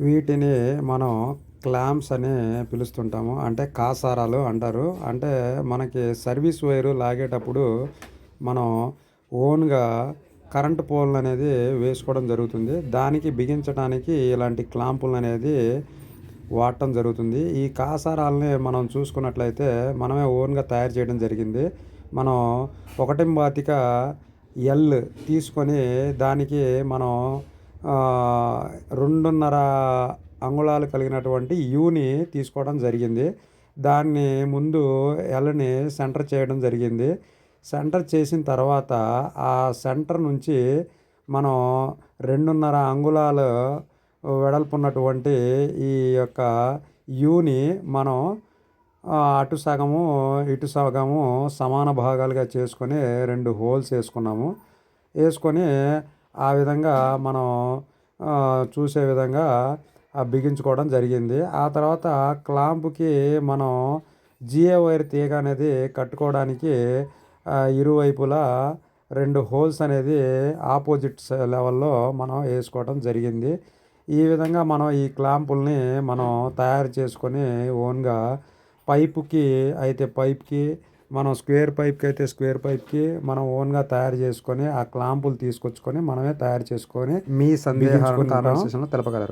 వీటిని మనం క్లామ్స్ అని పిలుస్తుంటాము. అంటే కాసారాలు అంటారు. అంటే మనకి సర్వీస్ వైరు లాగేటప్పుడు మనం ఓన్గా కరెంట్ పోల్ అనేది వేసుకోవడం జరుగుతుంది. దానికి బిగించడానికి ఇలాంటి క్లాంపులు అనేది వాడటం జరుగుతుంది. ఈ కాసారాలని మనం చూసుకున్నట్లయితే మనమే ఓన్గా తయారు చేయడం జరిగింది. మనం ఒకటి బాతిక ఎల్ తీసుకొని దానికి మనం రెండున్నర అంగుళాలు కలిగినటువంటి యూని తీసుకోవడం జరిగింది. దాన్ని ముందు ఎల్ని సెంటర్ చేయడం జరిగింది. సెంటర్ చేసిన తర్వాత ఆ సెంటర్ నుంచి మనం రెండున్నర అంగుళాలు వెడల్పు ఉన్నటువంటి ఈ యొక్క యూని మనం అటు సగము ఇటు సగము సమాన భాగాలుగా చేసుకొని రెండు హోల్స్ వేసుకున్నాము. వేసుకొని ఆ విధంగా మనం చూసే విధంగా బిగించుకోవడం జరిగింది. ఆ తర్వాత క్లాంప్కి మనం జిఏ వైర్ తీగ అనేది కట్టుకోవడానికి ఇరువైపులా రెండు హోల్స్ అనేది ఆపోజిట్ లెవెల్లో మనం వేసుకోవడం జరిగింది. ఈ విధంగా మనం ఈ క్లాంపుల్ని మనం తయారు చేసుకొని ఓన్గా పైపుకి అయితే పైప్కి మనం స్క్వేర్ పైప్కి అయితే స్క్వేర్ పైప్కి మనం ఓన్గా తయారు చేసుకొని ఆ క్లాంపులు తీసుకొచ్చుకొని మనమే తయారు చేసుకొని మీ సందేహాలను తెలపగలరు.